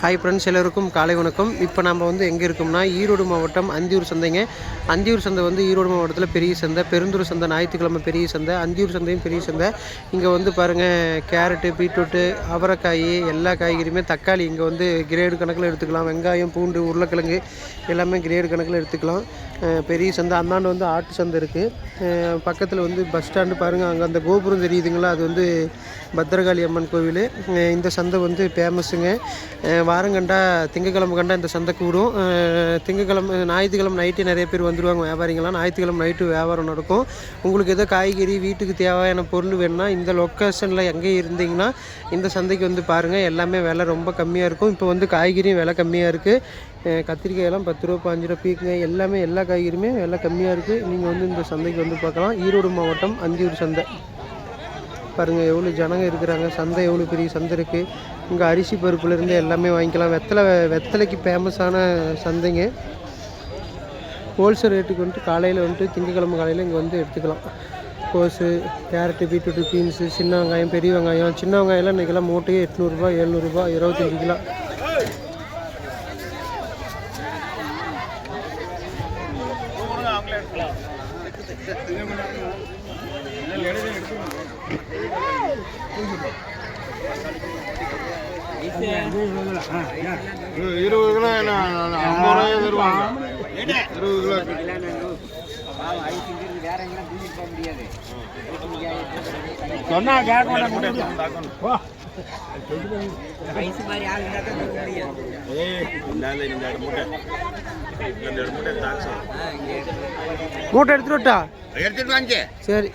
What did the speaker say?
Hi friends எல்லோருக்கும் காலை வணக்கம். இப்போ நம்ம வந்து எங்கே இருக்கோம்னா ஈரோடு மாவட்டம் அந்தியூர் சந்தைங்க. அந்தியூர் சந்தை வந்து ஈரோடு மாவட்டத்தில் பெரிய சந்தை பெருந்தூர் சந்தை ஞாயிற்றுக்கிழமை பெரிய சந்தை அந்தியூர் சந்தையும் பெரிய சந்தை. இங்கே வந்து பாருங்கள் கேரட்டு பீட்ரூட்டு அவரைக்காய் எல்லா காய்கறியுமே தக்காளி இங்கே வந்து கிரேடு கணக்கில் எடுத்துக்கலாம். வெங்காயம் பூண்டு உருளைக்கிழங்கு எல்லாமே கிரேடு கணக்கில் எடுத்துக்கலாம். பெரிய சந்தை. அந்தாண்டு வந்து ஆட்டு சந்தை இருக்குது பக்கத்தில் வந்து பஸ் ஸ்டாண்டு பாருங்கள் அங்கே அந்த கோபுரம் தெரியுதுங்களா? அது வந்து பத்திரகாளி அம்மன் கோவில். இந்த சந்தை வந்து ஃபேமஸுங்க வாரம் கண்டா திங்கக்கிழமை கண்டா இந்த சந்தை கூடும். திங்கக்கிழமை ஞாயிற்றுக்கிழமை நைட்டு நிறைய பேர் வந்துடுவாங்க வியாபாரிங்களாம் ஞாயிற்றுக்கிழமை நைட்டு வியாபாரம் நடக்கும். உங்களுக்கு எதோ காய்கறி வீட்டுக்கு தேவையான பொருள் வேணும்னா இந்த லொக்கேஷனில் எங்கே இருந்தீங்கன்னா இந்த சந்தைக்கு வந்து பாருங்கள் எல்லாமே விலை ரொம்ப கம்மியாக இருக்கும். இப்போ வந்து காய்கறியும் விலை கம்மியாக இருக்குது கத்திரிக்காயெல்லாம் பத்து ரூபா பாஞ்சு ரூபா பீக்குங்க எல்லாமே எல்லா காய்கறியுமே விலை கம்மியாக இருக்குது நீங்கள் வந்து இந்த சந்தைக்கு வந்து பார்க்கலாம். ஈரோடு மாவட்டம் அந்தியூர் சந்தை. பாருங்கள் எவ்வளோ ஜனங்க இருக்கிறாங்க சந்தை எவ்வளோ பெரிய சந்தை இருக்குது இங்கே அரிசி பருப்புலேருந்து எல்லாமே வாங்கிக்கலாம். வெத்தலை வெத்தலைக்கு ஃபேமஸான சந்தைங்க. ஹோல்சேல் ரேட்டுக்கு வந்துட்டு காலையில் வந்துட்டு திங்கக்கிழமை காலையில் இங்கே வந்து எடுத்துக்கலாம். கோஸு கேரட்டு பீட்ரூட்டு பீன்ஸு சின்ன வெங்காயம் பெரிய வெங்காயம் சின்ன வெங்காயம்லாம் இன்றைக்கெல்லாம் மூட்டையே எட்நூறுபா எழுநூறுபா இருபத்தஞ்சி கிலோ. இருபது கிலோ என்ன ஐம்பது ரூபாய் தருவாங்க இருபது கிலோ சொன்னா கேட்க மூட்டை எடுத்துட்டு சரி.